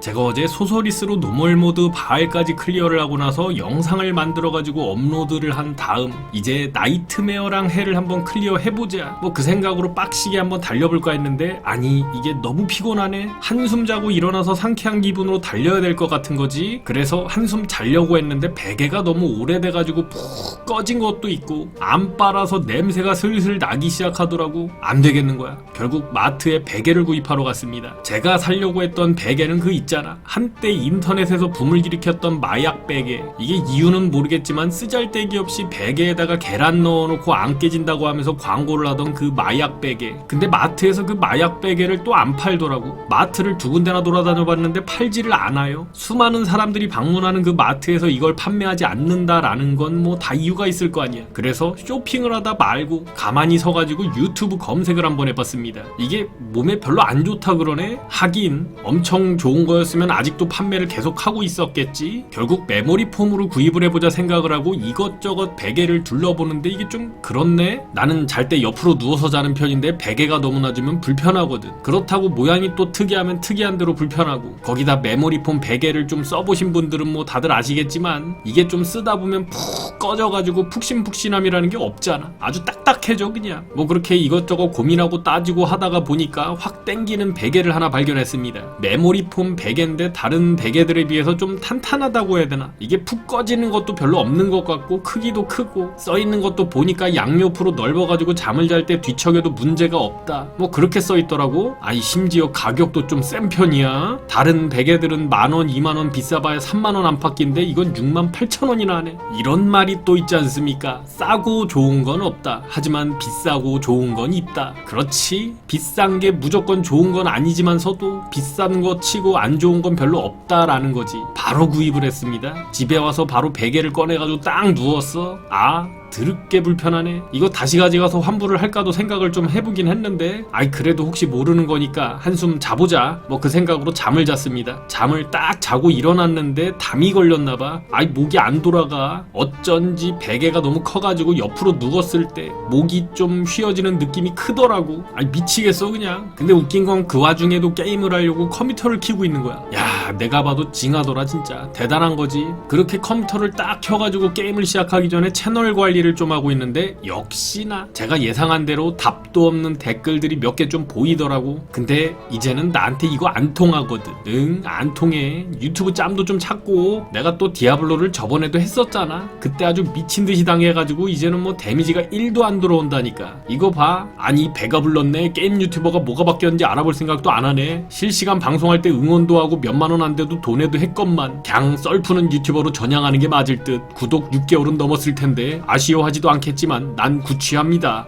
제가 어제 소서리스로 노멀 모드 바알까지 클리어를 하고 나서 영상을 만들어가지고 업로드를 한 다음 이제 나이트메어랑 해를 한번 클리어 해보자. 뭐 그 생각으로 빡시게 한번 달려볼까 했는데 아니 이게 너무 피곤하네. 한숨 자고 일어나서 상쾌한 기분으로 달려야 될 것 같은 거지. 그래서 한숨 자려고 했는데 베개가 너무 오래돼가지고 푹 꺼진 것도 있고 안 빨아서 냄새가 슬슬 나기 시작하더라고. 안 되겠는 거야. 결국 마트에 베개를 구입하러 갔습니다. 제가 살려고 했던 베개는 그 있잖아 한때 인터넷에서 붐을 일으켰던 마약 베개 이게 이유는 모르겠지만 쓰잘데기 없이 베개에다가 계란 넣어놓고 안 깨진다고 하면서 광고를 하던 그 마약 베개 근데 마트에서 그 마약 베개를 또 안 팔더라고. 마트를 두 군데나 돌아다녀 봤는데 팔지를 않아요. 수많은 사람들이 방문하는 그 마트에서 이걸 판매하지 않는다라는 건 뭐 다 이유가 있을 거 아니야. 그래서 쇼핑을 하다 말고 가만히 서가지고 유튜브 검색을 한번 해봤습니다. 이게 몸에 별로 안 좋다 그러네? 하긴 엄청 좋은 거였 으면 아직도 판매를 계속 하고 있었겠지. 결국 메모리 폼으로 구입을 해보자 생각을 하고 이것저것 베개를 둘러보는데 이게 좀 그렇네. 나는 잘 때 옆으로 누워서 자는 편인데 베개가 너무 낮으면 불편하거든. 그렇다고 모양이 또 특이하면 특이한 대로 불편하고. 거기다 메모리 폼 베개를 좀 써보신 분들은 뭐 다들 아시겠지만 이게 좀 쓰다 보면 푹 꺼져가지고 푹신푹신함이라는 게 없잖아. 아주 딱딱해져 그냥. 뭐 그렇게 이것저것 고민하고 따지고 하다가 보니까 확 땡기는 베개를 하나 발견했습니다. 메모리 폼 베개 인데 다른 베개들에 비해서 좀 탄탄하다고 해야 되나? 이게 푹 꺼지는 것도 별로 없는 것 같고 크기도 크고 써있는 것도 보니까 양옆으로 넓어가지고 잠을 잘 때 뒤척여도 문제가 없다. 뭐 그렇게 써있더라고. 아이 심지어 가격도 좀 센 편이야. 다른 베개들은 만원, 이만원 비싸봐야 3만원 안팎인데 이건 6만 8천원이나 하네. 이런 말이 또 있지 않습니까? 싸고 좋은 건 없다. 하지만 비싸고 좋은 건 있다. 그렇지. 비싼 게 무조건 좋은 건 아니지만서도 비싼 거 치고 안 좋은 건 별로 없다라는 거지. 바로 구입을 했습니다. 집에 와서 바로 베개를 꺼내가지고 딱 누웠어 아 드럽게 불편하네. 이거 다시 가져가서 환불을 할까도 생각을 좀 해보긴 했는데, 아이, 그래도 혹시 모르는 거니까 한숨 자보자. 뭐 그 생각으로 잠을 잤습니다. 잠을 딱 자고 일어났는데 담이 걸렸나봐. 아이, 목이 안 돌아가. 어쩐지 베개가 너무 커가지고 옆으로 누웠을 때 목이 좀 휘어지는 느낌이 크더라고. 아이, 미치겠어, 그냥. 근데 웃긴 건 그 와중에도 게임을 하려고 컴퓨터를 켜고 있는 거야. 야, 내가 봐도 징하더라, 진짜. 대단한 거지. 그렇게 컴퓨터를 딱 켜가지고 게임을 시작하기 전에 채널 관리 관리를 좀 하고 있는데 역시나 제가 예상한 대로 답도 없는 댓글들이 몇 개 좀 보이더라고. 근데 이제는 나한테 이거 안 통하거든. 응, 안 통해. 유튜브 짬도 좀 찾고 내가 또 디아블로를 저번에도 했었잖아. 그때 아주 미친 듯이 당해가지고 이제는 뭐 데미지가 1도 안 들어온다니까. 이거 봐. 아니 배가 불렀네. 게임 유튜버가 뭐가 바뀌었는지 알아볼 생각도 안 하네. 실시간 방송할 때 응원도 하고 몇만 원 안 돼도 돈에도 했건만. 그냥 썰푸는 유튜버로 전향하는 게 맞을 듯. 구독 6개월은 넘었을 텐데 아 쉬워하지도 않겠지만 난 구취합니다.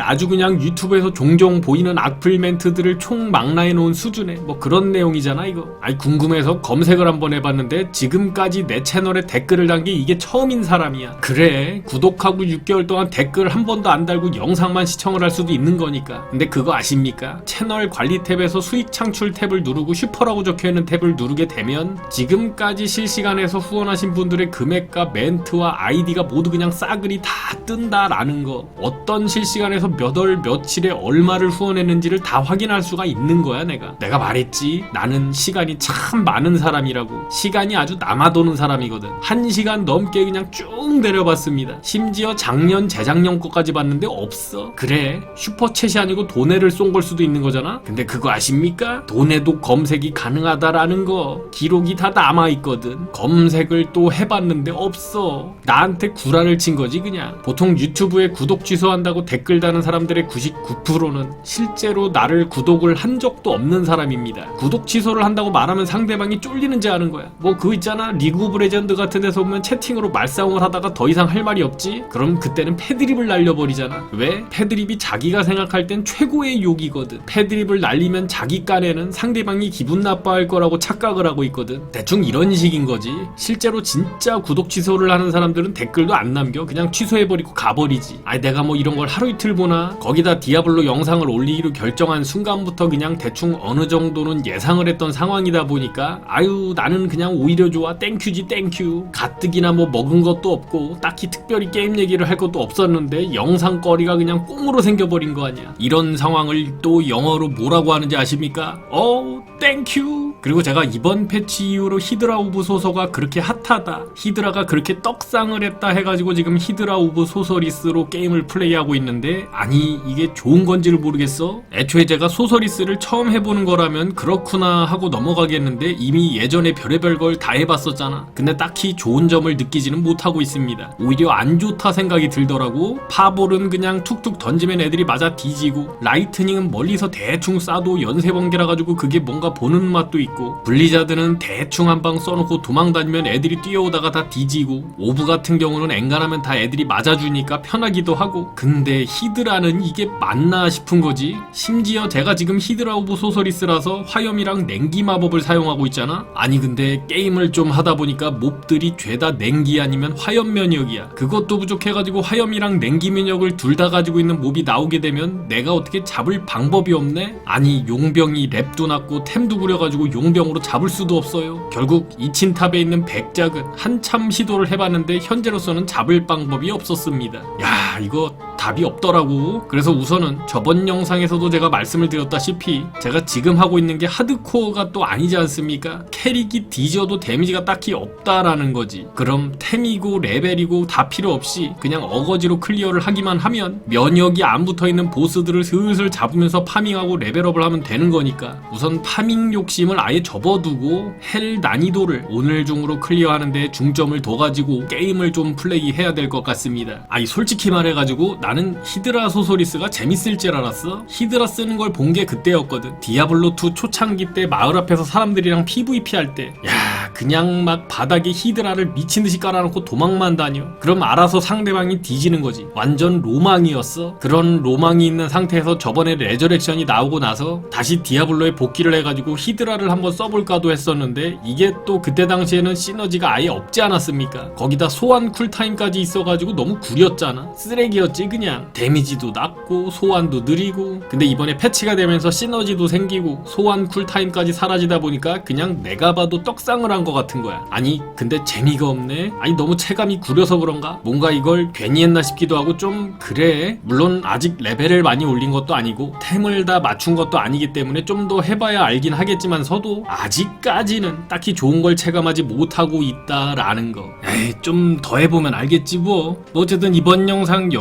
아주 그냥 유튜브에서 종종 보이는 악플 멘트들을 총 망라해 놓은 수준의 뭐 그런 내용이잖아 이거. 아니 궁금해서 검색을 한번 해봤는데 지금까지 내 채널에 댓글을 단 게 이게 처음인 사람이야. 그래 구독하고 6개월 동안 댓글 한 번도 안 달고 영상만 시청을 할 수도 있는 거니까. 근데 그거 아십니까? 채널 관리 탭에서 수익 창출 탭을 누르고 슈퍼라고 적혀있는 탭을 누르게 되면 지금까지 실시간에서 후원하신 분들의 금액과 멘트와 아이디가 모두 그냥 싸그리 다 뜬다라는 거. 어떤 실시간에서 몇 월 며칠에 얼마를 후원했는지를 다 확인할 수가 있는 거야 내가. 내가 말했지 나는 시간이 참 많은 사람이라고. 시간이 아주 남아도는 사람이거든. 한 시간 넘게 그냥 쭉 내려봤습니다. 심지어 작년 재작년 거까지 봤는데 없어. 그래 슈퍼챗이 아니고 돈에를 쏜 걸 수도 있는 거잖아. 근데 그거 아십니까? 돈에도 검색이 가능하다라는 거 기록이 다 남아있거든. 검색을 또 해봤는데 없어. 나한테 구라를 친 거지 그냥. 보통 유튜브에 구독 취소한다고 댓글 다는 사람들의 99%는 실제로 나를 구독을 한 적도 없는 사람입니다. 구독 취소를 한다고 말하면 상대방이 쫄리는지 아는 거야. 뭐 그거 있잖아. 리그 오브 레전드 같은 데서 보면 채팅으로 말싸움을 하다가 더 이상 할 말이 없지? 그럼 그때는 패드립을 날려버리잖아. 왜? 패드립이 자기가 생각할 땐 최고의 욕이거든. 패드립을 날리면 자기 깐에는 상대방이 기분 나빠할 거라고 착각을 하고 있거든. 대충 이런 식인 거지. 실제로 진짜 구독 취소를 하는 사람들은 댓글도 안 남겨. 그냥 취소해버리고 가버리지. 아니 내가 뭐 이런 걸 하루 이틀 보나 거기다 디아블로 영상을 올리기로 결정한 순간부터 그냥 대충 어느 정도는 예상을 했던 상황이다 보니까 아유 나는 그냥 오히려 좋아. 땡큐지 땡큐 가뜩이나 뭐 먹은 것도 없고 딱히 특별히 게임 얘기를 할 것도 없었는데 영상거리가 그냥 꽁으로 생겨버린 거 아니야. 이런 상황을 또 영어로 뭐라고 하는지 아십니까? 어 땡큐 그리고 제가 이번 패치 이후로 히드라 오브 소서가 그렇게 핫하다 히드라가 그렇게 떡상을 했다 해가지고 지금 히드라 오브 소서리스로 게임을 플레이하고 있는데 아니 이게 좋은 건지를 모르겠어. 애초에 제가 소서리스를 처음 해보는 거라면 그렇구나 하고 넘어가겠는데 이미 예전에 별의별 걸 다 해봤었잖아. 근데 딱히 좋은 점을 느끼지는 못하고 있습니다. 오히려 안 좋다 생각이 들더라고. 파볼은 그냥 툭툭 던지면 애들이 맞아 뒤지고 라이트닝은 멀리서 대충 쏴도 연쇄 번개라 가지고 그게 뭔가 보는 맛도 있고 블리자드는 대충 한 방 써놓고 도망 다니면 애들이 뛰어오다가 다 뒤지고 오브 같은 경우는 엔간하면 다 애들이 맞아주니까 편하기도 하고 근데 히드라는 이게 맞나 싶은 거지. 심지어 제가 지금 히드라 오브 소서리스라서 화염이랑 냉기 마법을 사용하고 있잖아. 아니 근데 게임을 좀 하다 보니까 몹들이 죄다 냉기 아니면 화염 면역이야. 그것도 부족해가지고 화염이랑 냉기 면역을 둘 다 가지고 있는 몹이 나오게 되면 내가 어떻게 잡을 방법이 없네? 아니 용병이 랩도 낮고 템도 구려가지고 용병으로 잡을 수도 없어요. 결국 이친탑에 있는 백작은 한참 시도를 해봤는데 현재로서는 잡을 방법이 없었습니다. 야 이거 답이 없더라고. 그래서 우선은 저번 영상에서도 제가 말씀을 드렸다시피 제가 지금 하고 있는 게 하드코어가 또 아니지 않습니까? 캐릭이 뒤져도 데미지가 딱히 없다라는 거지. 그럼 템이고 레벨이고 다 필요 없이 그냥 어거지로 클리어를 하기만 하면 면역이 안 붙어있는 보스들을 슬슬 잡으면서 파밍하고 레벨업을 하면 되는 거니까. 우선 파밍 욕심을 아예 접어두고 헬 난이도를 오늘 중으로 클리어하는 데 중점을 둬가지고 게임을 좀 플레이해야 될 것 같습니다. 아니 솔직히 말해가지고 나는 히드라 소소리스가 재밌을 줄 알았어. 히드라 쓰는 걸 본 게 그때였거든. 디아블로2 초창기 때 마을 앞에서 사람들이랑 PVP 할 때 야 그냥 막 바닥에 히드라를 미친 듯이 깔아놓고 도망만 다녀. 그럼 알아서 상대방이 뒤지는 거지. 완전 로망이었어. 그런 로망이 있는 상태에서 저번에 레저렉션이 나오고 나서 다시 디아블로에 복귀를 해가지고 히드라를 한번 써볼까도 했었는데 이게 또 그때 당시에는 시너지가 아예 없지 않았습니까? 거기다 소환 쿨타임까지 있어가지고 너무 구렸잖아. 쓰레기였지 그냥 데미지도 낮고 소환도 느리고 근데 이번에 패치가 되면서 시너지도 생기고 소환 쿨타임까지 사라지다 보니까 그냥 내가 봐도 떡상을 한 것 같은 거야. 아니 근데 재미가 없네? 아니 너무 체감이 구려서 그런가? 뭔가 이걸 괜히 했나 싶기도 하고 좀 그래. 물론 아직 레벨을 많이 올린 것도 아니고 템을 다 맞춘 것도 아니기 때문에 좀 더 해봐야 알긴 하겠지만서도 아직까지는 딱히 좋은 걸 체감하지 못하고 있다라는 거. 에이 좀 더 해보면 알겠지 뭐. 뭐 어쨌든 이번 영상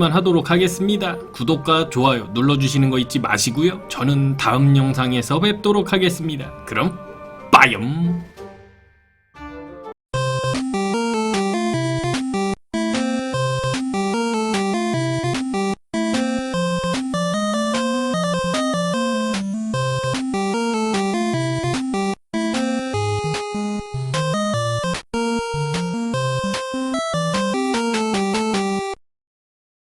여기까지만 하도록 하겠습니다. 구독과 좋아요 눌러주시는 거 잊지 마시고요. 저는 다음 영상에서 뵙도록 하겠습니다. 그럼 빠염